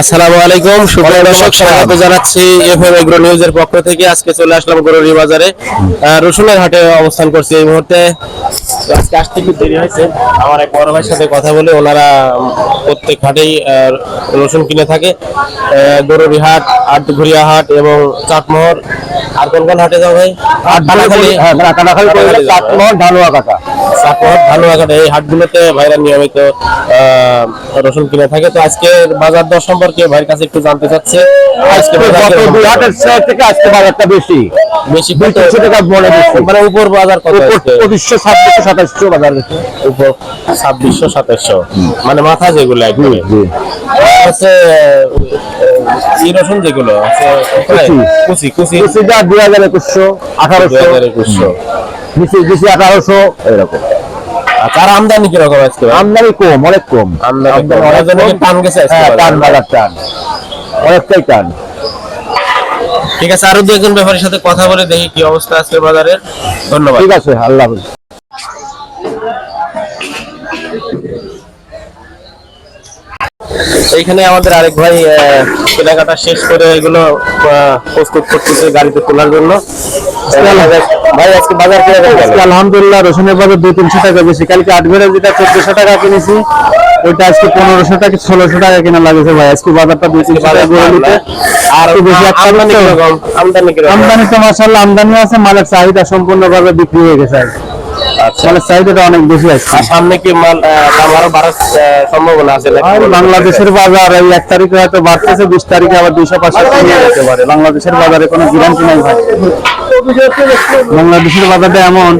আসসালামু আলাইকুম। সুপ্রিয় দর্শক স্বাগত জানাচ্ছি এফএম এগ্রো নিউজের পক্ষ থেকে। আজকে চলে আসলাম গরুরি বাজারে রসুনের হাটে অবস্থান করছি এই মুহূর্তে। আজকে আসতে একটু দেরি হয়েছে। আমার এক বড় ভাইয়ের সাথে কথা বলে ওনারা প্রত্যেক হাটেই রসুন কিনে থাকে। গরুরি হাট আটঘরিয়া হাট এবং চাটমোহর। আর কোন কোন হাটে যাও ভাই? কাটাখালী হ্যাঁ কাটাখালী কাটাখালী যাও। চাটমোহর ঢালুয়া কাটা এই হাটগুলোতে ভাইরা নিয়মিত রসুন কিনে থাকে। তো আজকে বাজার দর সম্পর্কে ভাইয়ের কাছে একটু জানতে চাচ্ছে। আজকে বাজার থেকে বাজারটা বেশি। বেশি দুই টাকা মনে মানে উপর বাজার কত পঁচিশশো ছাব্বিশশো সাতাশশো বাজার উপর ছাব্বিশশো সাতাশশো। মানে মাথা যেগুলো হচ্ছে আহ, রসুন যেগুলো কুচি। কুচি দুই হাজার একুশশো আঠারোশো। হাজার একুশশো। আঠারোশো এরকম। আর তার আমদানি কীরকম আজকে আমদানি কম অনেক কম। আমদানি। অনেক। টান গেছে হ্যাঁ টান বাজার টান। অনেকটাই টান। ঠিক আছে আরও দু একজন ব্যাপারীর সাথে কথা বলে দেখি কি অবস্থা আজকে বাজারের। ধন্যবাদ। ঠিক আছে আল্লাহ হাফেজ। এইখানে আমাদের আরেক ভাই কেনাকাটা শেষ করে এগুলো প্রস্তুত করতেছে গাড়িতে তোলার জন্য। ভাই আজকে বাজার কীরকম আলহামদুলিল্লাহ রসুনের বাজার দুই তিনশো টাকা বেশি। কালকে আট বেড়ে যেটা চোদ্দশো টাকা কিনেছি ওইটা আজকে পনেরোশো টাকা ষোলোশো টাকা কিনা লাগেছে ভাই। আজকে বাজারটা দুই তিনশো টাকা নিতে। আর বেশি আমদানি আমদানি তো মাসাল্লাহ আমদানি আছে মালের চাহিদা সম্পূর্ণভাবে বিক্রি হয়ে গেছে। আচ্ছা। চাহিদাটা অনেক বেশি আছে। আর সামনে কি মাল দাম আরও বাড়ার সম্ভাবনা আছে বাংলাদেশের বাজার এই এক তারিখে হয়তো বাড়তেছে বিশ তারিখে আবার দুইশো পাঁচশো কমিয়ে যেতে পারে। বাংলাদেশের বাজারে কোনো গ্যারান্টি নাই ভাই বাংলাদেশের বাজারটা এমন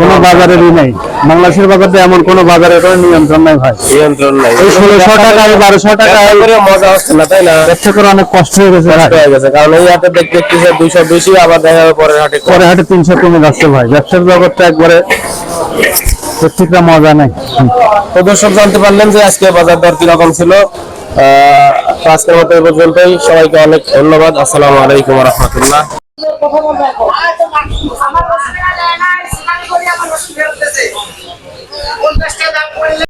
কোনো বাজারেরই নেই। বাংলাদেশের বাজারটা এমন কোনো বাজারের নিয়ন্ত্রণ নাই ভাই। নিয়ন্ত্রণ নাই। এই ষোলোশো টাকা বারোশো টাকা ব্যবসা করে মজা হচ্ছে না তাই না? ব্যবসা করে অনেক কষ্ট হয়ে গেছে হয়ে গেছে কারণ এই হাটে দেখতে দেখতেছে দুইশো বেশি আবার দেখা যাবে পরের হাটে কম। পরে হাটে তিনশো কমে যাচ্ছে ভাই। ব্যবসার জগৎটা একবারে প্রত্যেকটা মজা নাই। তো দর্শক জানতে পারলেন যে আজকে বাজার দর কীরকম ছিল। আজকের মতো পর্যন্তই। সবাইকে অনেক ধন্যবাদ। আসসালামু আলাইকুম রহমতুল্লাহ। আমার রসুন